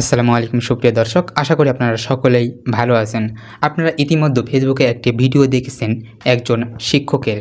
আসসালামু আলাইকুম, সুপ্রিয় দর্শক। আশা করি আপনারা সকলেই ভালো আছেন। আপনারা ইতিমধ্যে ফেসবুকে একটি ভিডিও দেখেছেন একজন শিক্ষকের।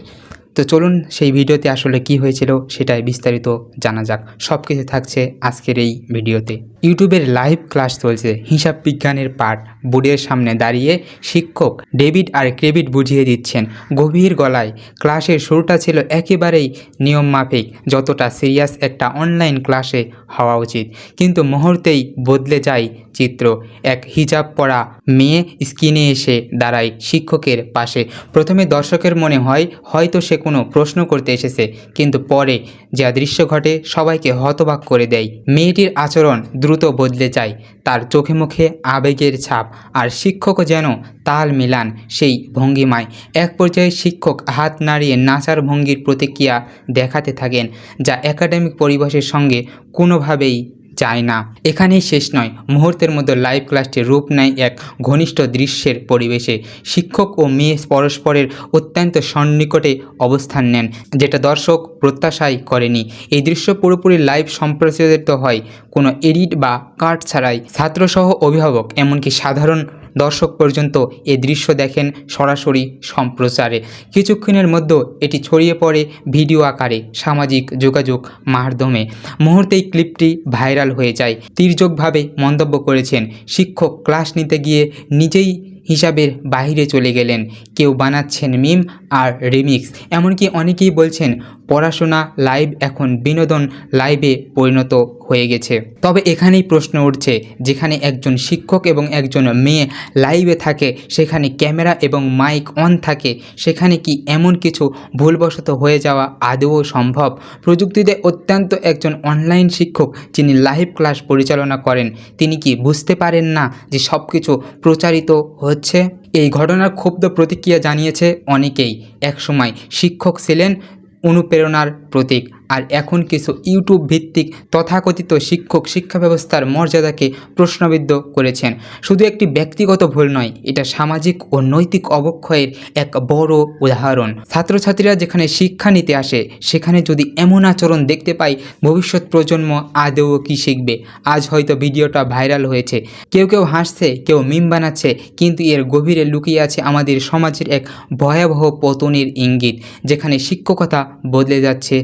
তো চলুন সেই ভিডিওতে আসলে কি হয়েছিল সেটাই বিস্তারিত জানা যাক। সব কিছু থাকছে আজকের এই ভিডিওতে। ইউটিউবের লাইভ ক্লাস চলছে। হিসাব বিজ্ঞানের পাঠ। বোর্ডের সামনে দাঁড়িয়ে শিক্ষক ডেবিট আর ক্রেডিট বুঝিয়ে দিচ্ছেন। গভীর গলায়, ক্লাসের শুরুটা ছিল একেবারেই নিয়ম মাফিক যতটা সিরিয়াস একটা অনলাইন ক্লাসে হওয়া উচিত। কিন্তু মুহূর্তেই বদলে যায় চিত্র। এক হিজাব পরা মেয়ে স্ক্রিনে এসে দাঁড়ায় শিক্ষকের পাশে। প্রথমে দর্শকের মনে হয়, হয়তো সে কোনো প্রশ্ন করতে এসেছে, কিন্তু পরে যা দৃশ্য ঘটে সবাইকে হতবাক করে দেয়। মেয়েটির আচরণ দ্রুত বদলে যায়। তার চোখে মুখে আবেগের ছাপ আর শিক্ষকও যেন তাল মিলান সেই ভঙ্গিমায়। এক পর্যায়ে শিক্ষক হাত নাড়িয়ে নাচার ভঙ্গির প্রতিক্রিয়া দেখাতে থাকেন, যা একাডেমিক পরিবেশের সঙ্গে কোনোভাবেই যায় না। এখানেই শেষ নয়। মুহূর্তের মধ্যে লাইভ ক্লাসটি রূপ নেয় এক ঘনিষ্ঠ দৃশ্যের পরিবেশে। শিক্ষক ও মেয়ে পরস্পরের অত্যন্ত সন্নিকটে অবস্থান নেন, যেটা দর্শক প্রত্যাশাই করেনি। এই দৃশ্য পুরোপুরি লাইভ সম্প্রচারিত হয়। কোনো এডিট বা কার্ড ছাড়াই। ছাত্রসহ অভিভাবক, এমনকি সাধারণ দর্শক পর্যন্ত এ দৃশ্য দেখেন সরাসরি সম্প্রচারে। কিছুক্ষণের মধ্যে এটি ছড়িয়ে পড়ে ভিডিও আকারে সামাজিক যোগাযোগ মাধ্যমে। মুহূর্তেই ক্লিপটি ভাইরাল হয়ে যায়। তির্যকভাবে মন্তব্য করেছেন, শিক্ষক ক্লাস নিতে গিয়ে নিজেই হিসাবের বাইরে চলে গেলেন। কেউ বানাচ্ছেন মিম আর রিমিক্স। এমনকি অনেকেই বলছেন, পড়াশোনা লাইভ এখন বিনোদন লাইভে পরিণত হয়ে গেছে। তবে এখানেই প্রশ্ন উঠছে, যেখানে একজন শিক্ষক এবং একজন মেয়ে লাইভে থাকে, সেখানে ক্যামেরা এবং মাইক অন থাকে, সেখানে কি এমন কিছু ভুলবশত হয়ে যাওয়া আদৌ সম্ভব? প্রযুক্তিতে অত্যন্ত একজন অনলাইন শিক্ষক, যিনি লাইভ ক্লাস পরিচালনা করেন, তিনি কি বুঝতে পারেন না যে সব কিছু প্রচারিত হচ্ছে? এই ঘটনার ক্ষুব্ধ প্রতিক্রিয়া জানিয়েছে অনেকেই। একসময় শিক্ষক ছিলেন অনুপ্রেরণার প্রতীক। আর এখন কিছু ইউটিউব ভিত্তিক তথাকথিত শিক্ষক শিক্ষা ব্যবস্থার মর্যাদাকে প্রশ্নবিদ্ধ করেছেন। শুধু একটি ব্যক্তিগত ভুল নয়, এটা সামাজিক ও নৈতিক অবক্ষয়ের এক বড় উদাহরণ। ছাত্রছাত্রীরা যেখানে শিক্ষা নিতে আসে, সেখানে যদি এমন আচরণ দেখতে পাই, ভবিষ্যৎ প্রজন্ম আদৌ কি শিখবে? আজ হয়তো ভিডিওটা ভাইরাল হয়েছে। কেউ কেউ হাসছে, কেউ মিম বানাচ্ছে, কিন্তু এর গভীরে লুকিয়ে আছে আমাদের সমাজের এক ভয়াবহ পতনের ইঙ্গিত, যেখানে শিক্ষকতা বদলে যাচ্ছে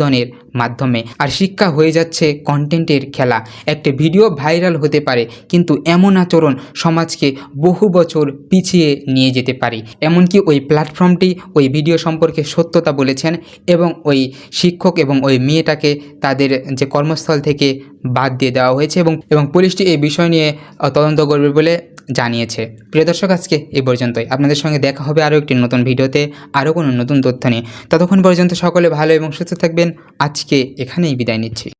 বিনোদনের মাধ্যমে। আর শিক্ষা হয়ে যাচ্ছে কন্টেন্টের খেলা। একটা ভিডিও ভাইরাল হতে পারে, কিন্তু এমন আচরণ সমাজকে বহু বছর পিছিয়ে নিয়ে যেতে পারে। এমনকি ওই প্ল্যাটফর্মটি ওই ভিডিও সম্পর্কে সত্যতা বলেছেন এবং ওই শিক্ষক এবং ওই মেয়েটাকে তাদের যে কর্মস্থল থেকে বাদ দিয়ে দেওয়া হয়েছে এবং এবং পুলিশটি এই বিষয় নিয়ে তদন্ত করবে বলে জানিয়েছে। প্রিয় দর্শক, আজকে এই পর্যন্তই। আপনাদের সঙ্গে দেখা হবে আরও একটি নতুন ভিডিওতে, আরও কোনো নতুন তথ্য নিয়ে। ততক্ষণ পর্যন্ত সকলে ভালো এবং সুস্থ থাকবেন। আজকে এখানেই বিদায় নিচ্ছি।